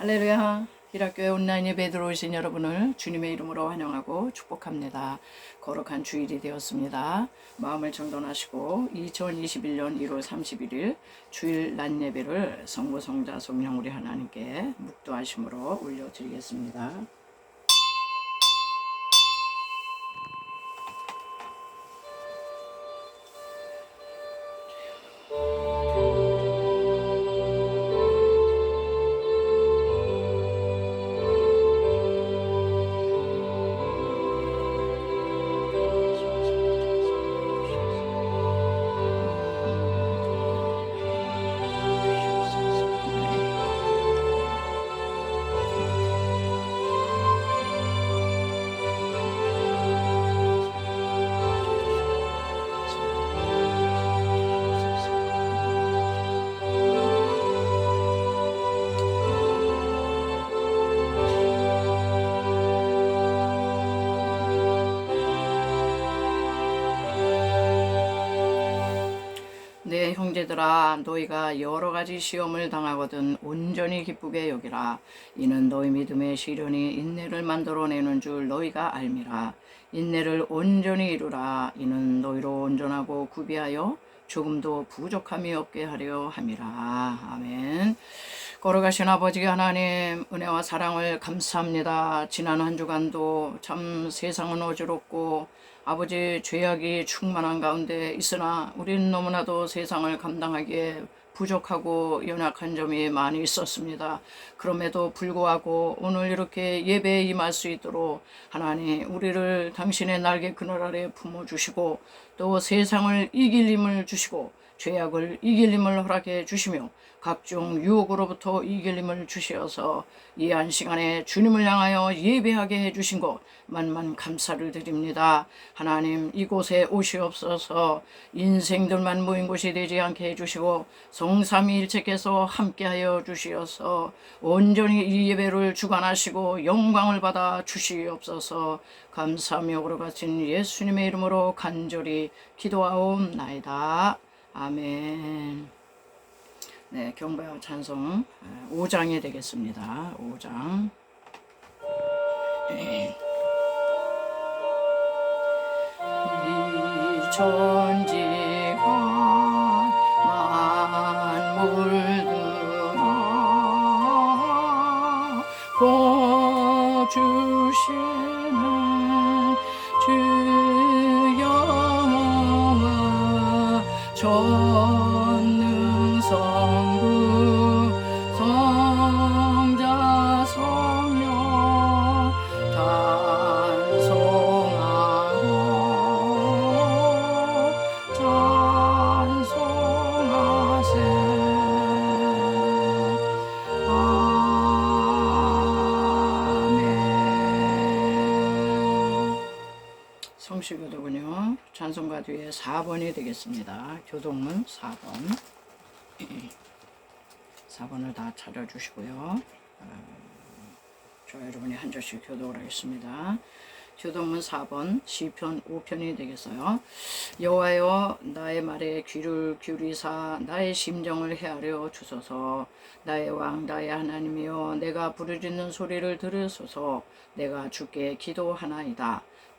할렐루야. 히라교회 온라인 예배에 들어오신 여러분을 주님의 이름으로 환영하고 축복합니다. 거룩한 주일이 되었습니다. 마음을 정돈하시고 2021년 1월 31일 주일 낮 예배를 성부 성자 성령 우리 하나님께 묵도하심으로 올려드리겠습니다. 형제들아 너희가 여러 가지 시험을 당하거든 온전히 기쁘게 여기라. 이는 너희 믿음의 시련이 인내를 만들어내는 줄 너희가 알미라. 인내를 온전히 이루라. 이는 너희로 온전하고 구비하여 조금도 부족함이 없게 하려 함이라. 아멘. 걸어가신 아버지 하나님 은혜와 사랑을 감사합니다. 지난 한 주간도 참 세상은 어지럽고 아버지 죄악이 충만한 가운데 있으나 우리는 너무나도 세상을 감당하기에 부족하고 연약한 점이 많이 있었습니다. 그럼에도 불구하고 오늘 이렇게 예배에 임할 수 있도록 하나님 우리를 당신의 날개 그늘 아래 품어주시고 또 세상을 이길 힘을 주시고 죄악을 이길 힘을 허락해 주시며 각종 유혹으로부터 이길 힘을 주시어서 이 한 시간에 주님을 향하여 예배하게 해주신 것 만만 감사를 드립니다. 하나님 이곳에 오시옵소서 인생들만 모인 곳이 되지 않게 해주시고 성삼위일체께서 함께하여 주시어서 온전히 이 예배를 주관하시고 영광을 받아 주시옵소서 감사하며 오르가신 예수님의 이름으로 간절히 기도하옵나이다. 아멘. 네, 경배와 찬송 5장이 되겠습니다. 5장. 이 천지가 만물들아 보주시 성시교도군요. 찬송가 뒤에 4번이 되겠습니다. 교동문 4번. 4번을 다 찾아주시고요. 어, 저 여러분이 한 절씩 교독을 하겠습니다. 교동문 4번 시편 5편이 되겠어요. 여호와여 나의 말에 귀를 기울이사 나의 심정을 헤아려 주소서 나의 왕 나의 하나님이여 내가 부르짖는 소리를 들으소서 내가 주께 기도하나이다.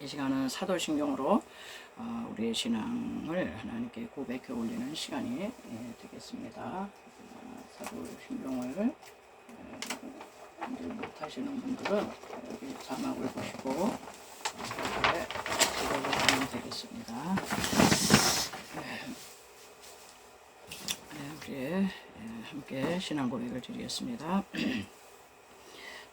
이 시간은 사도신경으로 어, 우리의 신앙을 하나님께 고백해 올리는 시간이 예, 되겠습니다. 어, 사도신경을 늘 못하시는 분들은 여기 자막을 보시고 네, 기록을 하면 되겠습니다. 예, 함께 신앙 고백을 드리겠습니다.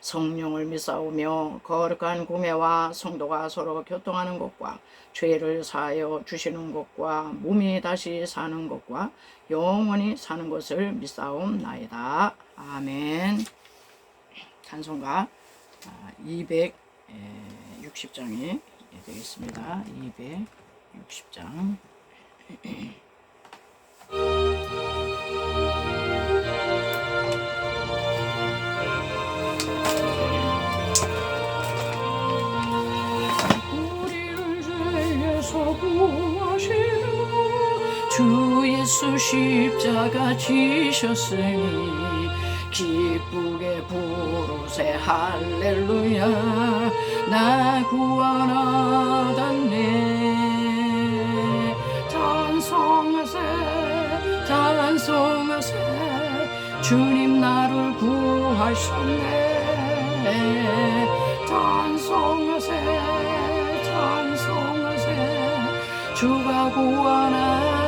성령을 믿사오며 거룩한 공예와 성도가 서로 교통하는 것과 죄를 사하여 주시는 것과 몸이 다시 사는 것과 영원히 사는 것을 믿사옵나이다. 아멘. 찬송가 260장이 되겠습니다. 260장. 예수 십자가 지셨으니 기쁘게 부르세. 할렐루야. 나 구원하다네. 찬송하세 찬송하세. 주님 나를 구하셨네. 찬송하세 찬송하세. 주가 구원하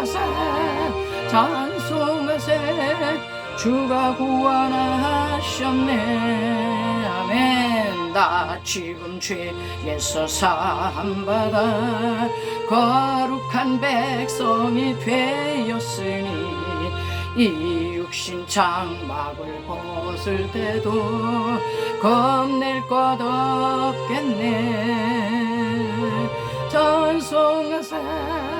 찬송하세 찬송하세. 주가 구원하셨네. 아멘. 나 지금 죄에서 사함받아 거룩한 백성이 되었으니 이 육신 장막을 벗을 때도 겁낼 것 없겠네. 찬송하세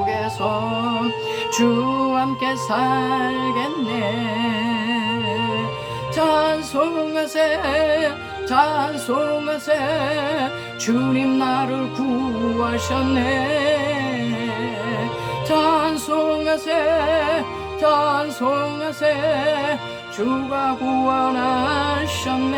에서 주 함께 살겠네. 찬송하세 찬송하세. 주님 나를 구하셨네. 찬송하세 찬송하세. 주가 구원하셨네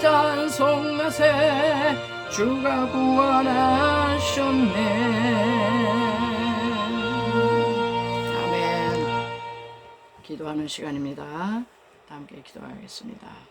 찬송하세 주가 구원하셨네. 아멘. 기도하는 시간입니다. 다 함께 기도하겠습니다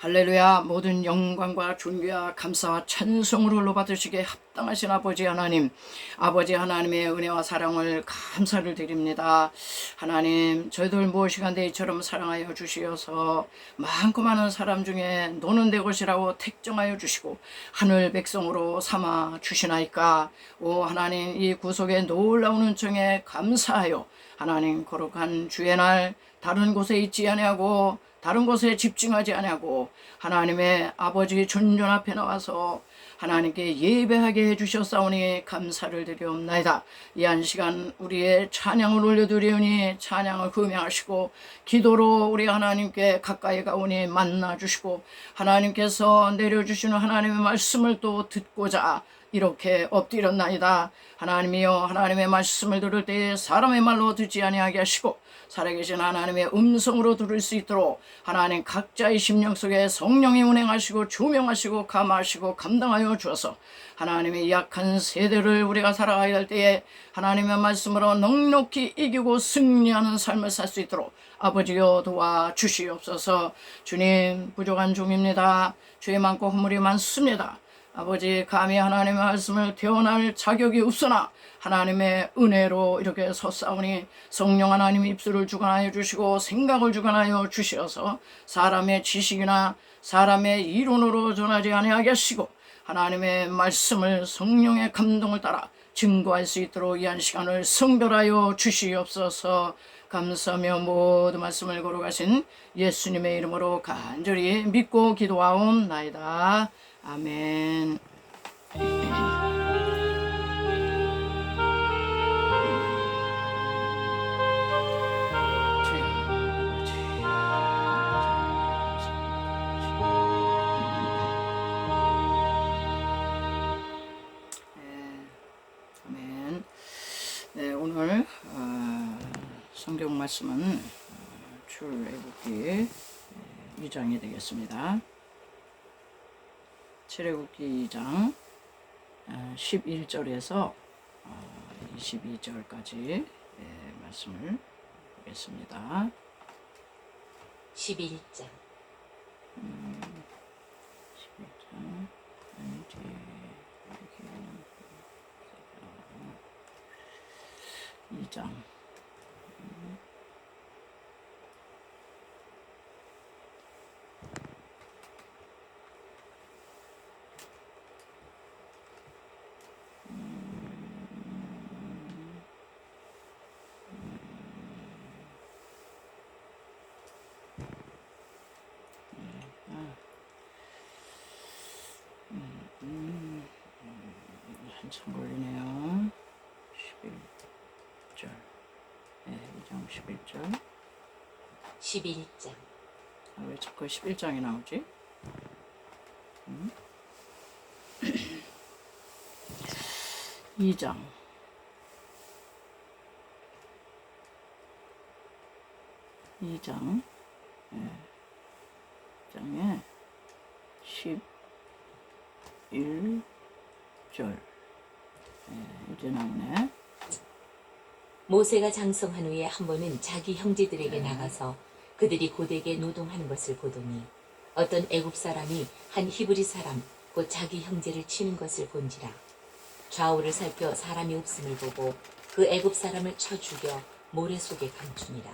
할렐루야 모든 영광과 존귀와 감사와 찬송을 홀로 받으시기에 합당하신 아버지 하나님 아버지 하나님의 은혜와 사랑을 감사를 드립니다. 하나님 저희들 무엇이간데 이처럼 사랑하여 주시어서 많고 많은 사람 중에 노는 데 것이라고 택정하여 주시고 하늘 백성으로 삼아 주시나이까? 오 하나님 이 구속의 놀라운 은총에 감사하여 하나님 거룩한 주의 날 다른 곳에 있지 아니하고 다른 곳에 집중하지 아니하고 하나님의 아버지 존전 앞에 나와서 하나님께 예배하게 해주셨사오니 감사를 드리옵나이다. 이 한 시간 우리의 찬양을 올려드리오니 찬양을 금양하시고 기도로 우리 하나님께 가까이 가오니 만나주시고 하나님께서 내려주시는 하나님의 말씀을 또 듣고자 이렇게 엎드렸나이다. 하나님이여 하나님의 말씀을 들을 때에 사람의 말로 듣지 아니하게 하시고 살아계신 하나님의 음성으로 들을 수 있도록 하나님 각자의 심령 속에 성령이 운행하시고 조명하시고 감하시고 감당하여 주어서 하나님의 약한 세대를 우리가 살아가야 할 때에 하나님의 말씀으로 넉넉히 이기고 승리하는 삶을 살 수 있도록 아버지여 도와 주시옵소서. 주님 부족한 종입니다. 죄 많고 허물이 많습니다. 아버지 감히 하나님의 말씀을 태어날 자격이 없으나 하나님의 은혜로 이렇게 섰사오니 성령 하나님 입술을 주관하여 주시고 생각을 주관하여 주시어서 사람의 지식이나 사람의 이론으로 전하지 아니하게 하시고 하나님의 말씀을 성령의 감동을 따라 증거할 수 있도록 이한 시간을 성별하여 주시옵소서 감사하며 모든 말씀을 걸어가신 예수님의 이름으로 간절히 믿고 기도하옵나이다. 아멘. 성경 말씀은 어, 출애굽기 2장이 되겠습니다. 출애굽기 2장 11절에서 22절까지 말씀을 보겠습니다. 11장 11장 이제 이렇게. 2장 한참 걸리네요. 51장 11장 아, 왜 자꾸 11장이 나오지? 음? 2장 2장 네. 장에 11절 네, 이제 나오네 모세가 장성한 후에 한 번은 자기 형제들에게 나가서 그들이 고되게 노동하는 것을 보더니 어떤 애굽 사람이 한 히브리 사람 곧 자기 형제를 치는 것을 본지라. 좌우를 살펴 사람이 없음을 보고 그 애굽 사람을 쳐 죽여 모래 속에 감추니라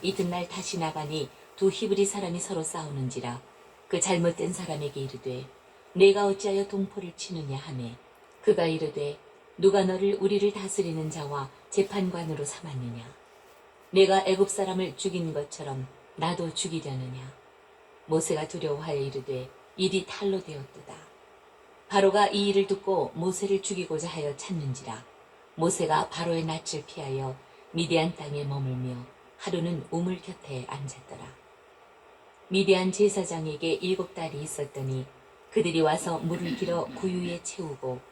이튿날 다시 나가니 두 히브리 사람이 서로 싸우는지라 그 잘못된 사람에게 이르되 내가 어찌하여 동포를 치느냐 하매 그가 이르되 누가 너를 우리를 다스리는 자와 재판관으로 삼았느냐? 내가 애굽 사람을 죽인 것처럼 나도 죽이려느냐? 모세가 두려워하여 이르되 일이 탈로 되었도다. 바로가 이 일을 듣고 모세를 죽이고자 하여 찾는지라. 모세가 바로의 낯을 피하여 미디안 땅에 머물며 하루는 우물 곁에 앉았더라. 미디안 제사장에게 일곱 딸이 있었더니 그들이 와서 물을 길어 구유에 채우고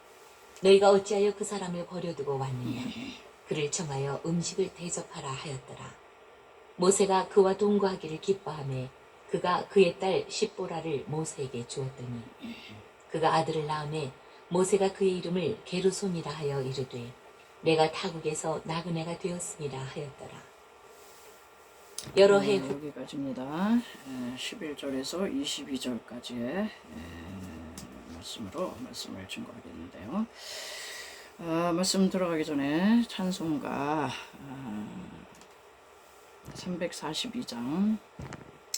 너희가 어찌하여 그 사람을 버려두고 왔느냐? 그를 청하여 음식을 대접하라 하였더라. 모세가 그와 동거하기를 기뻐하며 그가 그의 딸 십보라를 모세에게 주었더니 그가 아들을 낳음에 모세가 그의 이름을 게르손이라 하여 이르되 내가 타국에서 나그네가 되었음이라 하였더라. 여러 해 네, 후 여기까지입니다. 11절에서 22절까지의 말씀으로 말씀을 증거하겠는데요. 아, 말씀 들어가기 전에 찬송가 아, 342장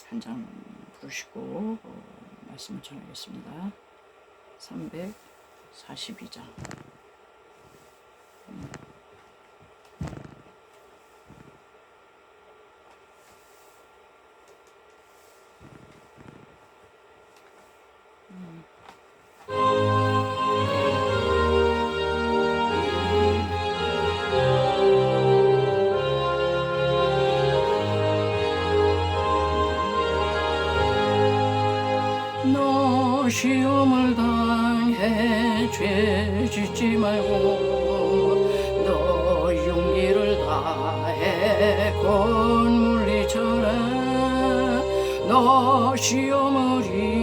한 장 부르시고 어, 말씀을 전하겠습니다. 342장 너 시험을 당해 죄 짓지 말고 너 용기를 다해 건물리쳐라. 너 시험을 이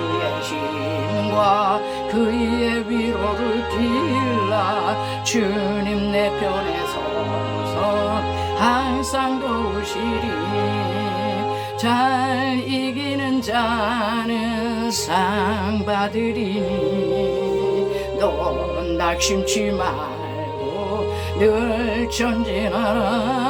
구주의 힘과 그의 위로를 빌라. 주님 내 편에 서서 항상 도우시리. 잘 이기는 자는 상 받으리니 넌 낙심치 말고 늘 전진하라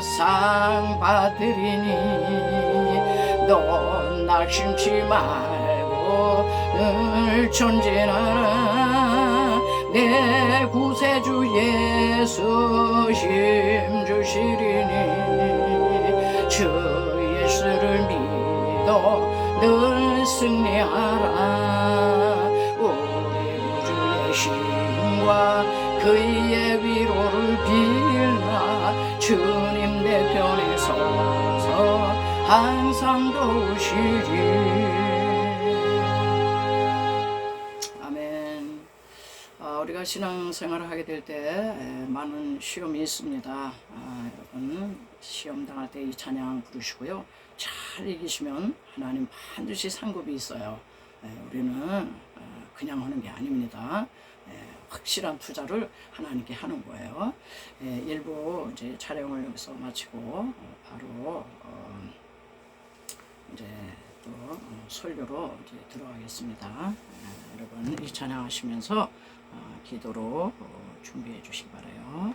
상 받으리니 넌 낙심치 말고 늘 전진하라. 내 구세주 예수 힘 주시리니 주 예수를 믿어 늘 승리하라 그의 위로를 빌라 주님 내 편에 서서 항상 도우시리 아멘 아, 우리가 신앙생활을 하게 될 때 많은 시험이 있습니다. 아, 여러분 시험 당할 때 이 찬양 부르시고요. 잘 이기시면 하나님 반드시 상급이 있어요. 에, 우리는 어, 그냥 하는 게 아닙니다. 에, 확실한 투자를 하나님께 하는 거예요. 에, 일부 이제 촬영을 여기서 마치고 어, 바로 어, 이제 또 어, 설교로 이제 들어가겠습니다. 에, 여러분 이 찬양하시면서 어, 기도로 어, 준비해 주시기 바라요.